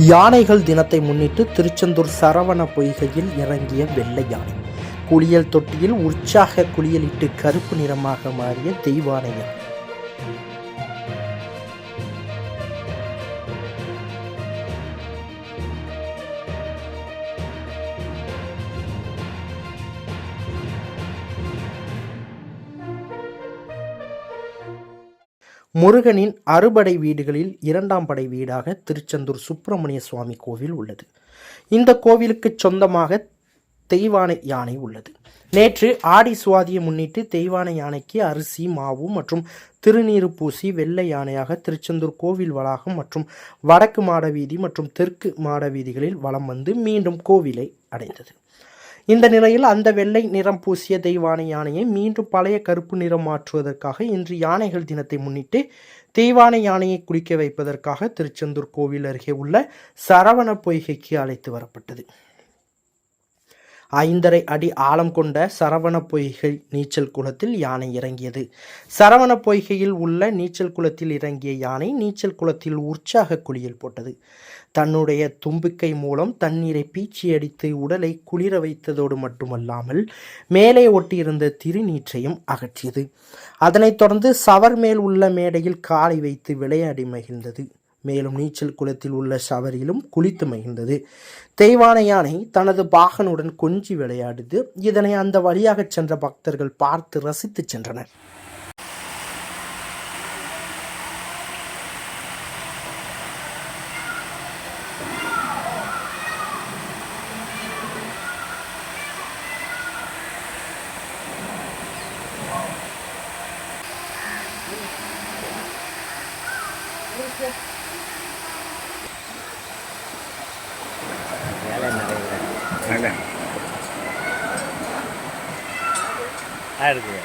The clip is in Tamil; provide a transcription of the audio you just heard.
யானைகள் தினத்தை முன்னிட்டு திருச்செந்தூர் சரவண பொய்கையில் இறங்கிய வெள்ளை யானை. குளியல் தொட்டியில் உற்சாக குளியலிட்டு கருப்பு நிறமாக மாறிய தெய்வானை யானை. முருகனின் அறுபடை வீடுகளில் இரண்டாம் படை வீடாக திருச்செந்தூர் சுப்பிரமணிய சுவாமி கோவில் உள்ளது. இந்த கோவிலுக்கு சொந்தமாக தெய்வானை யானை உள்ளது. நேற்று ஆடி சுவாதியை முன்னிட்டு தெய்வானை யானைக்கு அரிசி மாவு மற்றும் திருநீறு பூசி வெள்ளை யானையாக திருச்செந்தூர் கோவில் வளாகம் மற்றும் வடக்கு மாட வீதி மற்றும் தெற்கு மாட வீதிகளில் வலம் வந்து மீண்டும் கோவிலை அடைந்தது. இந்த நிலையில் அந்த வெள்ளை நிறம் பூசிய தெய்வானை யானையை மீண்டும் பழைய கருப்பு நிறம் மாற்றுவதற்காக இன்று யானைகள் தினத்தை முன்னிட்டு தெய்வானை யானையை குளிக்க வைப்பதற்காக திருச்செந்தூர் கோவில் அருகே உள்ள சரவண பொய்கைக்கு அழைத்து வரப்பட்டது. ஐந்தரை அடி ஆழம் கொண்ட சரவண பொய்கை நீச்சல் குளத்தில் யானை இறங்கியது. சரவண பொய்கையில் உள்ள நீச்சல் குளத்தில் இறங்கிய யானை நீச்சல் குளத்தில் உற்சாக குளியல் போட்டது. தன்னுடைய தும்பிக்கை மூலம் தண்ணீரை பீச்சி அடித்து உடலை குளிர வைத்ததோடு மட்டுமல்லாமல் மேலே ஒட்டியிருந்த திருநீற்றையும் அகற்றியது. அதனைத் தொடர்ந்து சவர் மேல் உள்ள மேடையில் காலை வைத்து விளையாடி மகிழ்ந்தது. மேலும் நீச்சல் குளத்தில் உள்ள சவரியிலும் குளித்து மகிழ்ந்தது. தெய்வான யானை தனது பாகனுடன் கொஞ்சி விளையாடுது இதனை அந்த வழியாக சென்ற பக்தர்கள் பார்த்து ரசித்து சென்றனர். வேலை അല്ലേ ആയിരത്തി രൂപ